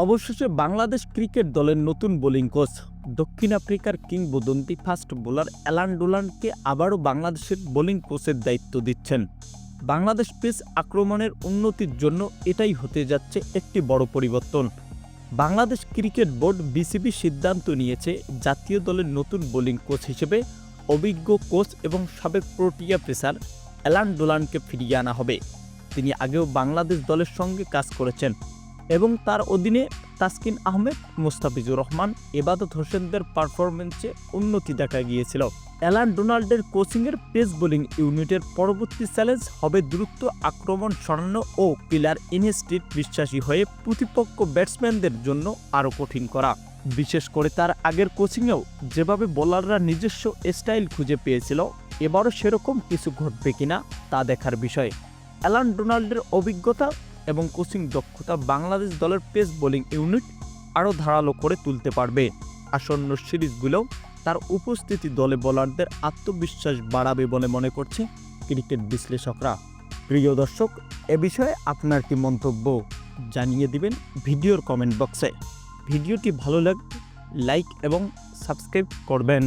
অবশেষে বাংলাদেশ ক্রিকেট দলের নতুন বোলিং কোচ, দক্ষিণ আফ্রিকার কিংবদন্তি ফাস্ট বোলার অ্যালান ডোলানকে আবারও বাংলাদেশের বোলিং কোচের দায়িত্ব দিচ্ছেন। বাংলাদেশ পেস আক্রমণের উন্নতির জন্য এটাই হতে যাচ্ছে একটি বড় পরিবর্তন। বাংলাদেশ ক্রিকেট বোর্ড বিসিবি সিদ্ধান্ত নিয়েছে জাতীয় দলের নতুন বোলিং কোচ হিসেবে অভিজ্ঞ কোচ এবং সাবেক প্রোটিয়া পেসার অ্যালান ডোলানকে ফিরিয়ে আনা হবে। তিনি আগেও বাংলাদেশ দলের সঙ্গে কাজ করেছেন। এবং তার অধীনে তাসকিন আহমেদ, মুস্তাফিজুর রহমান, এবাদত হোসেনদের পারফরমেন্সে উন্নতি দেখা গিয়েছিল। অ্যালান ডোনাল্ডের কোচিংয়ের পেস বোলিং ইউনিটের পরবর্তী চ্যালেঞ্জ হবে দ্রুত আক্রমণ সরানো ও পিলার ইনস্টিট বিশ্বাসী হয়ে প্রতিপক্ষ ব্যাটসম্যানদের জন্য আরও কঠিন করা। বিশেষ করে তার আগের কোচিংয়েও যেভাবে বোলাররা নিজস্ব স্টাইল খুঁজে পেয়েছিল, এবারও সেরকম কিছু ঘটবে কিনা তা দেখার বিষয়। অ্যালান ডোনাল্ডের অভিজ্ঞতা এবং কোচিং দক্ষতা বাংলাদেশ দলের পেস বোলিং ইউনিট আরও ধারালো করে তুলতে পারবে। আসন্ন সিরিজগুলোও তার উপস্থিতি দলে বোলারদের আত্মবিশ্বাস বাড়াবে বলে মনে করছে ক্রিকেট বিশ্লেষকরা। প্রিয় দর্শক, এ বিষয়ে আপনার কি মন্তব্য জানিয়ে দিবেন ভিডিওর কমেন্ট বক্সে। ভিডিওটি ভালো লাগলে লাইক এবং সাবস্ক্রাইব করবেন।